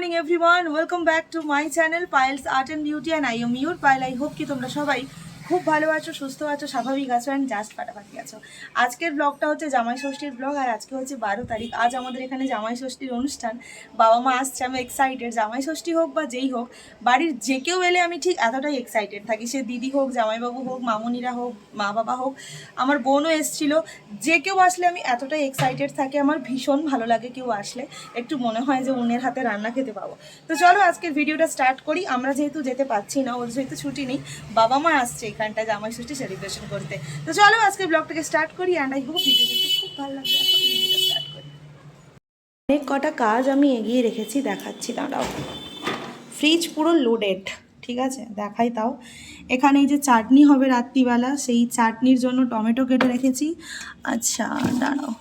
Morning everyone welcome back to my channel Payal's art and beauty and I am your Payal I hope কি তোমরা সবাই খুব ভালো আছো, সুস্থ আছো, স্বাভাবিক আছো অ্যান্ড জাস্ট ফাটাফাটি আছো। আজকের ব্লগটা হচ্ছে জামাই ষষ্ঠীর ব্লগ আর আজকে হচ্ছে বারো তারিখ। আজ আমাদের এখানে জামাই ষষ্ঠীর অনুষ্ঠান। বাবা মা আসছে, আমি এক্সাইটেড জামাই ষষ্ঠী হোক বা যেই হোক, বাড়ির যে কেউ এলে আমি ঠিক এতটাই এক্সাইটেড থাকি। সে দিদি হোক, জামাইবাবু হোক, মামুনিরা হোক, মা বাবা হোক, আমার বোনও এসছিল। যে কেউ আসলে আমি এতটাই এক্সাইটেড থাকি। আমার ভীষণ ভালো লাগে কেউ আসলে। একটু মনে হয় যে উনের হাতে রান্না খেতে পাবো। তো চলো আজকের ভিডিওটা স্টার্ট করি। আমরা যেহেতু যেতে পারছি না, ওর যেহেতু ছুটি নেই, বাবা মা আসছে এখানটা জামাই ষষ্ঠী সেলিব্রেশন করতে। তো চলো আজকে ব্লগটাকে স্টার্ট করি অ্যান্ড আই হোপ ভিডিও খুব ভালো লাগবে। অনেক কটা কাজ আমি এগিয়ে রেখেছি, দেখাচ্ছি, দাঁড়াও। ফ্রিজ পুরো লোডেড ঠিক আছে? দেখাই তাও। এখানে এই যে চাটনি হবে রাত্রিবেলা, সেই চাটনির জন্য টমেটো কেটে রেখেছি। আচ্ছা দাঁড়াও।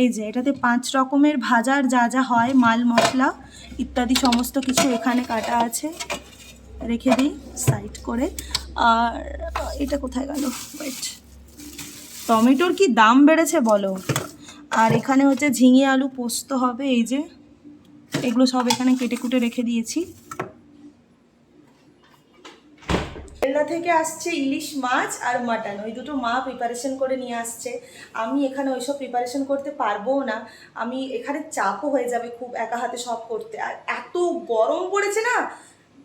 এই যে, এটাতে পাঁচ রকমের ভাজার যা যা হয়, মাল, মশলা ইত্যাদি সমস্ত কিছু এখানে কাটা আছে। রেখে দিই সাইড করে। আর, এটা কোথায় গেল? ওয়েট টমেটোর কি দাম বেড়েছে বলো? আর এখানে হচ্ছে ঝিঙে আলু পোস্ত হবে, এই যে। এগুলো সব এখানে কেটে কুটে রেখে দিয়েছি। কেল্লা থেকে আসছে ইলিশ মাছ আর মাটন। ওই দুটো মা প্রিপারেশন করে নিয়ে আসছে। আমি এখানে ওইসব প্রিপারেশন করতে পারব না। আমি এখানে চাপও হয়ে যাবে খুব একা হাতে সব করতে। আর এত গরম পড়েছে না?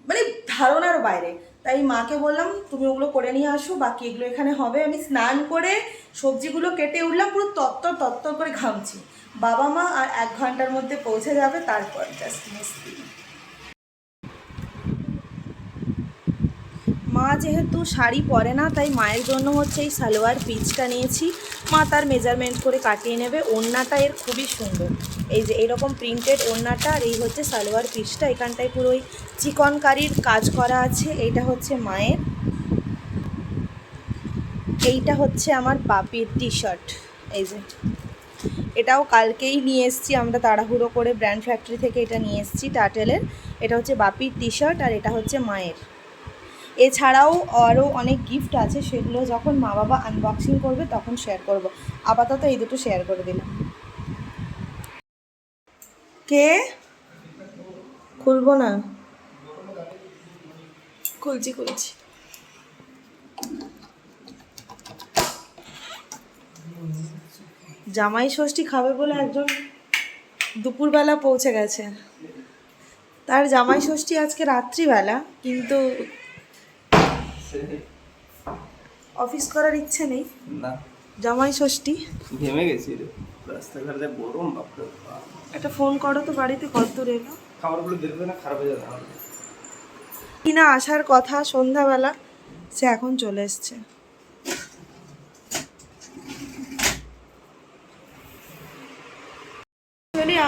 মানে ধারণার বাইরে। তাই মাকে বললাম, তুমি ওগুলো করে নিয়ে আসো, বাকি এগুলো এখানে হবে। আমি স্নান করে সবজিগুলো কেটে উঠলাম, পুরো তত্তর তত্তর করে ঘামছি। বাবা মা আর এক ঘণ্টার মধ্যে পৌঁছে যাবে, তারপর জাস্ট মিস্ত্রি মা যেহেতু শাড়ি পরে না, তাই মায়ের জন্য হচ্ছে এই সালোয়ার পিচটা নিয়েছি। মা তার মেজারমেন্ট করে কাটিয়ে নেবে। ওড়নাটা এর খুবই সুন্দর। এই যে এরকম প্রিন্টেড ওড়নাটা আর এই হচ্ছে সালোয়ার পিচটা। এখানটায় পুরো ওই চিকনকারির কাজ করা আছে। এইটা হচ্ছে মায়ের। এইটা হচ্ছে আমার বাপির টি শার্ট এই যে এটাও কালকেই নিয়ে এসেছি। আমরা তাড়াহুড়ো করে ব্র্যান্ড ফ্যাক্টরি থেকে এটা নিয়ে এসেছি টাটেলের এটা হচ্ছে বাপির টি শার্ট আর এটা হচ্ছে মায়ের। এছাড়াও আরও অনেক গিফট আছে, সেগুলো যখন মা বাবা আনবক্সিং করবে তখন শেয়ার করব। আপাতত এই দুটো শেয়ার করে দিলাম। কে? খুলবো না? খুলছি খুলছি। জামাই ষষ্ঠী খাবে বলে একজন দুপুরবেলা পৌঁছে গেছে। তার জামাই ষষ্ঠী আজকে রাত্রিবেলা, কিন্তু অফিস করার ইচ্ছে নেই? না। জামাই ষষ্ঠী? ঘেমে গেছি রে। রাস্তাঘাটে গরম বাপরে বাপ। একটা ফোন করো তো বাড়িতে কত দূর এলো? খাবারগুলো বেরোবে না খারাপ হয়ে যাবে কিনা আসার কথা সন্ধ্যাবেলা সে এখন চলে এসছে।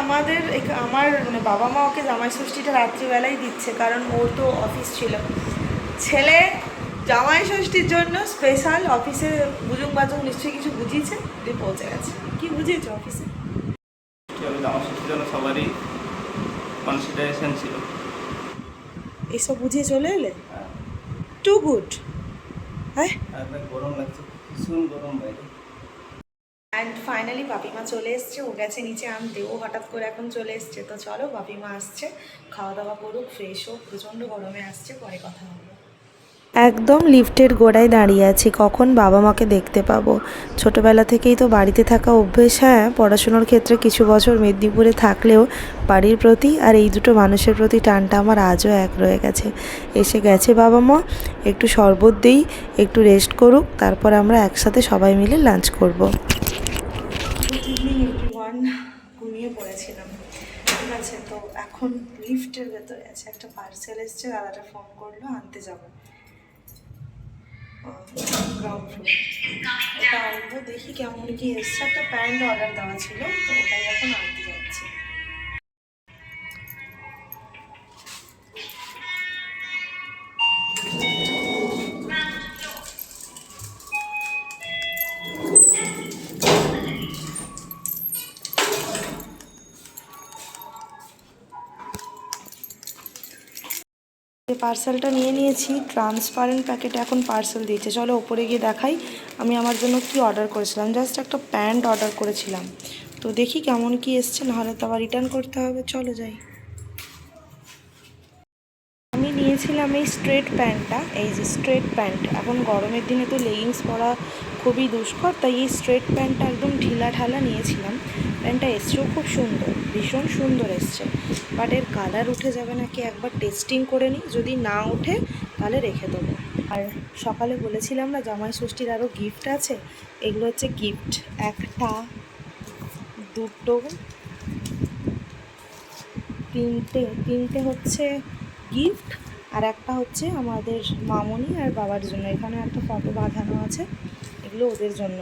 আমাদের আমার মানে বাবা মা ওকে জামাই ষষ্ঠীটা রাত্রিবেলাই দিচ্ছে কারণ ওর তো অফিস ছিল ছেলে জামাই ষষ্ঠীর জন্য স্পেশাল অফিসে বুজুং বাজুং নিশ্চয়ই কিছু বুঝিয়েছে? দিয়ে পৌঁছে গেছে। কি বুঝিয়েছে অফিসে আমার জন্য সবারই কনসিডারেশন ছিল। এইসব বুঝিয়ে চলে এলে? টু গুড হ্যাঁ? গরম লাগছে ভীষণ গরম বাইরে অ্যান্ড ফাইনালি বাপিমা চলে এসছে ও গেছে নিচে আনতে ও হঠাৎ করে এখন চলে এসছে। তো চলো বাপিমা আসছে খাওয়া দাওয়া করুক ফ্রেশ হোক প্রচণ্ড গরমে আসছে পরে কথা হবে। একদম লিফটের গোড়ায় দাঁড়িয়ে আছি, কখন বাবা মাকে দেখতে পাবো? ছোটবেলা থেকেই তো বাড়িতে থাকা অভ্যেস হ্যাঁ? পড়াশুনোর ক্ষেত্রে কিছু বছর মেদিনীপুরে থাকলেও বাড়ির প্রতি আর এই দুটো মানুষের প্রতি টানটা আমার আজও এক রয়ে গেছে। এসে গেছে বাবা মা, একটু শরবত দিই, একটু রেস্ট করুক, তারপর আমরা একসাথে সবাই মিলে লাঞ্চ করব। ঘুমিয়ে পড়েছিলাম। ঠিক আছে, তো এখন লিফটের ভেতরে আছে, একটা পার্সেল এসছে, দাদাটা ফোন করল, আনতে যাব। দেখি কেমন কি এসছে একটা প্যান্ট অর্ডার দেওয়া ছিল তো ওটাই এখন আনতে যাচ্ছি। পার্সেলটা নিয়ে নিয়েছি। ট্রান্সপারেন্ট প্যাকেটে এখন পার্সেল দিয়েছে। চলো ওপরে গিয়ে দেখাই আমি আমার জন্য কি অর্ডার করেছিলাম। জাস্ট একটা প্যান্ট অর্ডার করেছিলাম। তো দেখি কেমন কি এসছে, নাহলে তো আবার রিটার্ন করতে হবে। চলো যাই। আমি নিয়েছিলাম এই স্ট্রেট প্যান্টটা এই যে স্ট্রেট প্যান্ট এখন গরমের দিনে তো লেগিংস পরা খুবই দুষ্কর, তাই এই স্ট্রেট প্যান্টটা একদম ঢিলা ঢালা নিয়েছিলাম। প্যান্টটা এসছেও খুব সুন্দর, ভীষণ সুন্দর এসছে। বাট এর কালার উঠে যাবে নাকি একবার টেস্টিং করে নিই, যদি না ওঠে, তাহলে রেখে দেবো। আর সকালে বলেছিলাম না, জামাই ষষ্ঠীর আরও গিফট আছে? এগুলো হচ্ছে গিফট একটা, দুটো, তিনটে তিনটে হচ্ছে গিফট আর একটা হচ্ছে আমাদের মামনি আর বাবার জন্য। এখানে একটা ফটো বাঁধানো আছে। এগুলো ওদের জন্য।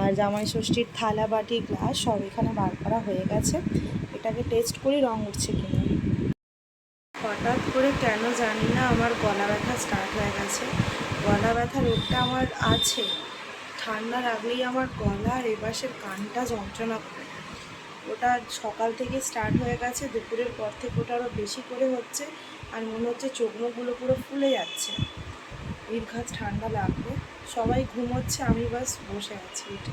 আর জামাই ষষ্ঠীর থালা, বাটি, গ্লাস সব এখানে বার করা হয়ে গেছে। এটাকে টেস্ট করি রং উঠছে কিনা। হঠাৎ করে কেন জানি না আমার গলা ব্যথা স্টার্ট হয়ে গেছে। গলা ব্যথা রোগটা আমার আছে। ঠান্ডা লাগলেই আমার গলা আর এপাশের কানটা যন্ত্রণা করে। ওটা সকাল থেকে স্টার্ট হয়ে গেছে, দুপুরের পর থেকে ওটা আরও বেশি করে হচ্ছে। আর মনে হচ্ছে চোখ মুখগুলো পুরো ফুলে যাচ্ছে। নির্ঘাত ঠান্ডা লাগবে। সবাই ঘুমোচ্ছে আমি বাস বসে আছি। উঠে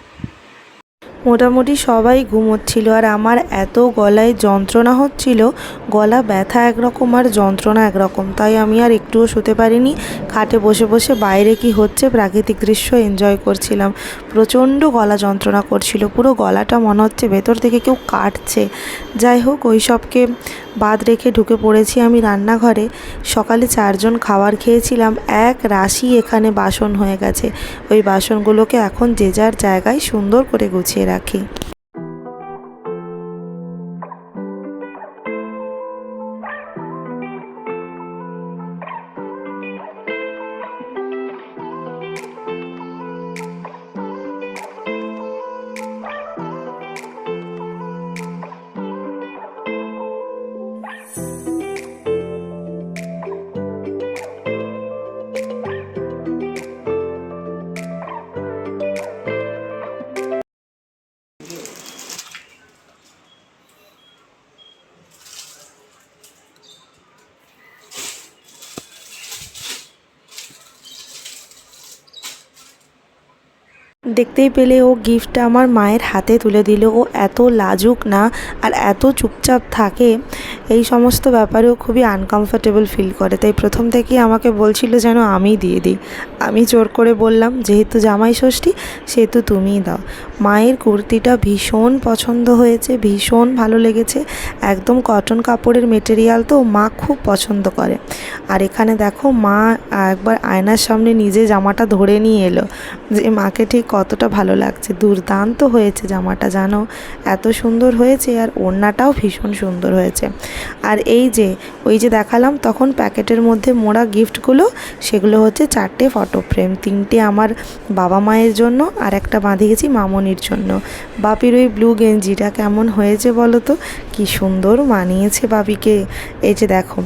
মোটামুটি সবাই ঘুমোচ্ছিল আর আমার এত গলায় যন্ত্রণা হচ্ছিল, গলা ব্যথা একরকম আর যন্ত্রণা একরকম। তাই আমি আর একটুও শুতে পারিনি। খাটে বসে বসে বাইরে কি হচ্ছে প্রাকৃতিক দৃশ্য এনজয় করছিলাম। প্রচণ্ড গলা যন্ত্রণা করছিল, পুরো গলাটা মনে হচ্ছে ভেতর থেকে কেউ কাটছে। যাই হোক, ওই সবকে বাদ রেখে ঢুকে পড়েছি আমি রান্নাঘরে। সকালে চারজন খাবার খেয়েছিলাম, এক রাশি এখানে বাসন হয়ে গেছে। ওই বাসনগুলোকে এখন যে যার জায়গায় সুন্দর করে গুছিয়ে রাখি। দেখতেই পেলে ও গিফটটা আমার মায়ের হাতে তুলে দিল। ও এত লাজুক না আর এত চুপচাপ থাকে। এই সমস্ত ব্যাপারেও খুবই আনকমফোর্টেবল ফিল করে। তাই প্রথম থেকেই আমাকে বলছিল যেন আমি দিয়ে দিই। আমি জোর করে বললাম, যেহেতু জামাই ষষ্ঠী, সেহেতু তুমিই দাও। মায়ের কুর্তিটা ভীষণ পছন্দ হয়েছে, ভীষণ ভালো লেগেছে। একদম কটন কাপড়ের মেটেরিয়াল তো মা খুব পছন্দ করে। আর এখানে দেখো, মা একবার আয়নার সামনে নিজে জামাটা ধরে নিয়ে এলো। যে মাকে ঠিক কতটা ভালো লাগছে। দুর্দান্ত হয়েছে জামাটা, জানো? এত সুন্দর হয়েছে আর ওড়নাটাও ভীষণ সুন্দর হয়েছে। আর এই যে, ওই যে দেখালাম, তখন প্যাকেটের মধ্যে মোড়া গিফটগুলো, সেগুলো হচ্ছে চারটে ফটো ফ্রেম তিনটে আমার বাবা মায়ের জন্য আর একটা বাঁধে গেছি মামনির জন্য। বাপির ওই ব্লু গেঞ্জিটা কেমন হয়েছে বলো তো? কি সুন্দর মানিয়েছে বাপিকে। এই যে দেখো,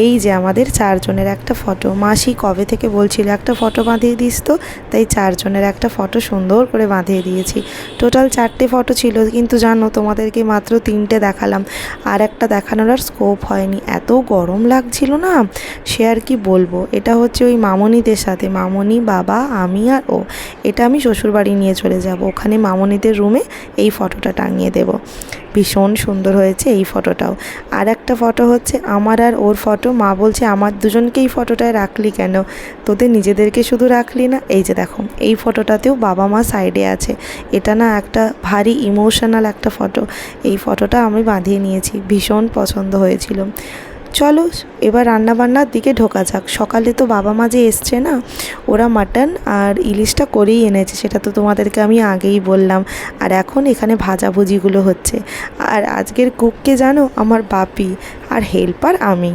এই যে আমাদের চারজনের একটা ফটো মাসি কবে থেকে বলছিল, একটা ফটো বাঁধিয়ে দিস তো? তাই চারজনের একটা ফটো সুন্দর করে বাঁধিয়ে দিয়েছি। টোটাল চারটে ফটো ছিল, কিন্তু জানো তোমাদেরকে মাত্র তিনটে দেখালাম। আর একটা দেখানোর আর স্কোপ হয়নি। এত গরম লাগছিল না? সে আর কি বলব? এটা হচ্ছে ওই মামনিদের সাথে। মামনি, বাবা, আমি আর ও। এটা আমি শ্বশুরবাড়ি নিয়ে চলে যাব। ওখানে মামনিদের রুমে এই ফটোটা টাঙিয়ে দেব। ভীষণ সুন্দর হয়েছে এই ফটোটাও। আর একটা ফটো হচ্ছে আমার আর ওর ফটো। মা বলছে, আমার দুজনকেই ফটোটায় রাখলি কেন? তোদের নিজেদেরকে শুধু রাখলি না? এই যে দেখো, এই ফটোটাতেও বাবা মা সাইডে আছে। এটা না একটা ভারী ইমোশনাল একটা ফটো। এই ফটোটা আমি বাঁধিয়ে নিয়েছি, ভীষণ পছন্দ হয়েছিল। চলো, এবার রান্নাবান্নার দিকে ঢোকা যাক। সকালে তো বাবা মা যে এসছে না, ওরা মাটন আর ইলিশটা করেই এনেছে, সেটা তো তোমাদেরকে আমি আগেই বললাম। আর এখন এখানে ভাজাভুজিগুলো হচ্ছে। আর আজকের কুককে জানো? আমার বাপি আর হেল্পার আমি।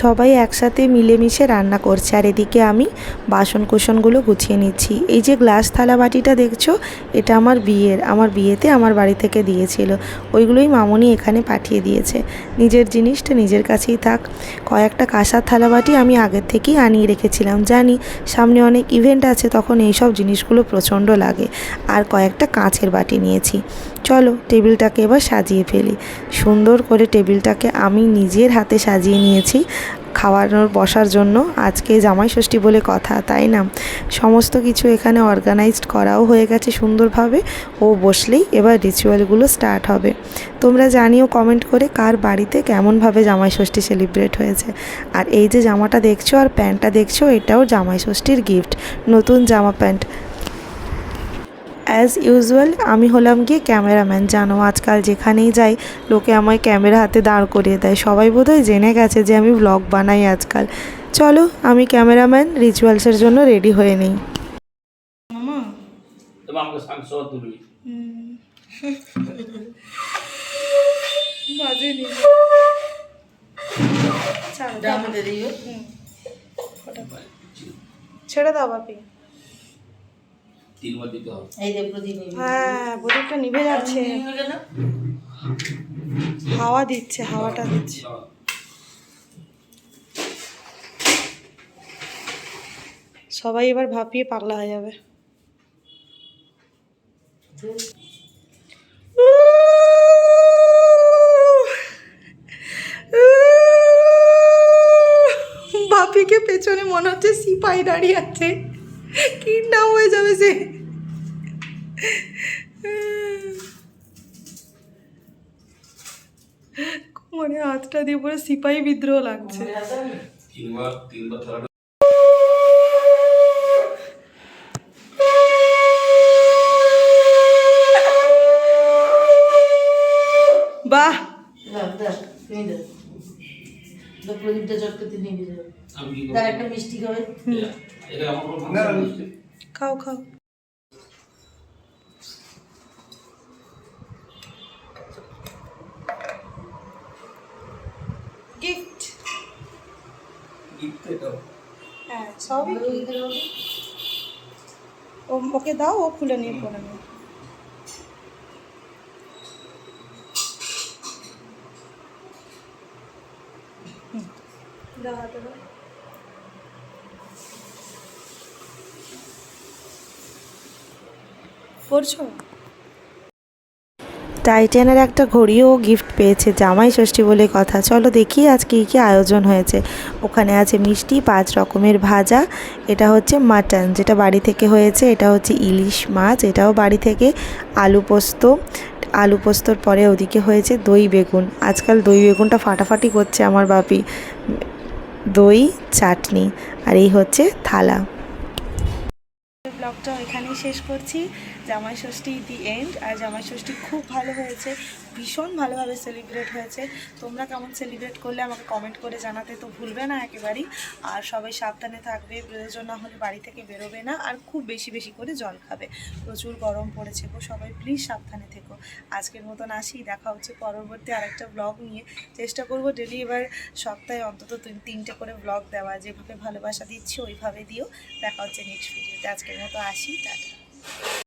সবাই একসাথে মিলেমিশে রান্না করছে। আর এদিকে আমি বাসন কোসনগুলো গুছিয়ে নিচ্ছি। এই যে গ্লাস থালা বাটিটা দেখছ, এটা আমার বিয়ের, আমার বিয়েতে আমার বাড়ি থেকে দিয়েছিল। ওইগুলোই মামনি এখানে পাঠিয়ে দিয়েছে। নিজের জিনিসটা নিজের কাছেই থাক। কয়েকটা কাঁসার থালা বাটি আমি আগের থেকেই আনিয়ে রেখেছিলাম। জানি সামনে অনেক ইভেন্ট আছে, তখন এই সব জিনিসগুলো প্রচণ্ড লাগে। আর কয়েকটা কাঁচের বাটি নিয়েছি। চলো টেবিলটাকে এবার সাজিয়ে ফেলি। সুন্দর করে টেবিলটাকে আমি নিজের হাতে সাজিয়ে নিয়েছি খাওয়ানোর বসার জন্য। আজকে জামাই ষষ্ঠী বলে কথা, তাই না? সমস্ত কিছু এখানে অর্গানাইজড করাও হয়ে গেছে সুন্দরভাবে। ও বসলেই এবার রিচুয়ালগুলো স্টার্ট হবে। তোমরা জানিও কমেন্ট করে কার বাড়িতে কেমনভাবে জামাই ষষ্ঠী সেলিব্রেট হয়েছে। আর এই যে জামাটা দেখছ আর প্যান্টটা দেখছ, এটাও জামাই ষষ্ঠীর গিফট নতুন জামা প্যান্ট। অ্যাজ ইউজুয়াল আমি হলাম গিয়ে ক্যামেরাম্যান। জানো আজকাল যেখানেই যাই লোকে আমায় ক্যামেরা হাতে দাঁড় করিয়ে দেয়। সবাই বোধহয় জেনে গেছে যে আমি ব্লগ বানাই আজকাল। চলো আমি ক্যামেরাম্যান রিচুয়ালসের জন্য রেডি হয়ে নিই। ছেড়ে দাও বাপি। তিনবার দিতে হবে। এই দে প্রদীপ হ্যাঁ প্রদীপটা নিভে যাচ্ছে। হাওয়া দিচ্ছে হাওয়াটা দিচ্ছে। সবাই এবার ভাপিয়ে পাগলা হয়ে যাবে। বাপিকে পেছনে মনে হচ্ছে সিপাই দাঁড়িয়ে আছে। কিডন্যাপ হয়ে যাবে সে? মনে হাতটা দিয়ে পুরো সিপাহি বিদ্রোহ লাগছে। তিনবার তিনবার বাহ! প্রদীপটা চটকাতে নিয়ে কি তার একটা মিষ্টি খাবে। খাও খাও। গিফট হ্যাঁ সবই ওকে দাও ও খুলে নিয়ে পরে। দাও হাতে দাও করছ? টাইটানের একটা ঘড়িও গিফট পেয়েছে জামাই ষষ্ঠী বলে কথা। চলো দেখি আজ কী কী আয়োজন হয়েছে। ওখানে আছে মিষ্টি পাঁচ রকমের ভাজা এটা হচ্ছে মাটন যেটা বাড়ি থেকে হয়েছে এটা হচ্ছে ইলিশ মাছ এটাও বাড়ি থেকে। আলু পোস্ত আলু পোস্তর পরে ওদিকে হয়েছে দই বেগুন। আজকাল দই বেগুনটা ফাটাফাটি করছে আমার বাপি। দই চাটনি আর এই হচ্ছে থালা। ব্লগটা এখানেই শেষ করছি। জামাই ষষ্ঠী দি এন্ড আর জামাই ষষ্ঠী খুব ভালো হয়েছে, ভীষণ ভালোভাবে সেলিব্রেট হয়েছে। তোমরা কেমন সেলিব্রেট করলে আমাকে কমেন্ট করে জানাতে তো ভুলবে না একেবারেই। আর সবাই সাবধানে থাকবে, প্রয়োজন না হলে বাড়ি থেকে বেরোবে না, আর খুব বেশি বেশি করে জল খাবে। প্রচুর গরম পড়েছে গো, সবাই প্লিজ সাবধানে থেকো। আজকের মতন আসি, দেখা হচ্ছে পরবর্তী আরেকটা ব্লগ নিয়ে। চেষ্টা করব ডেলি এবার সপ্তাহে অন্তত তিন- তিনটে করে ব্লগ দেওয়া, যেভাবে ভালোবাসা দিচ্ছি ওইভাবে দিও। দেখা হচ্ছে নেক্সট ভিডিওতে আজকের মতো আসি, টাটা।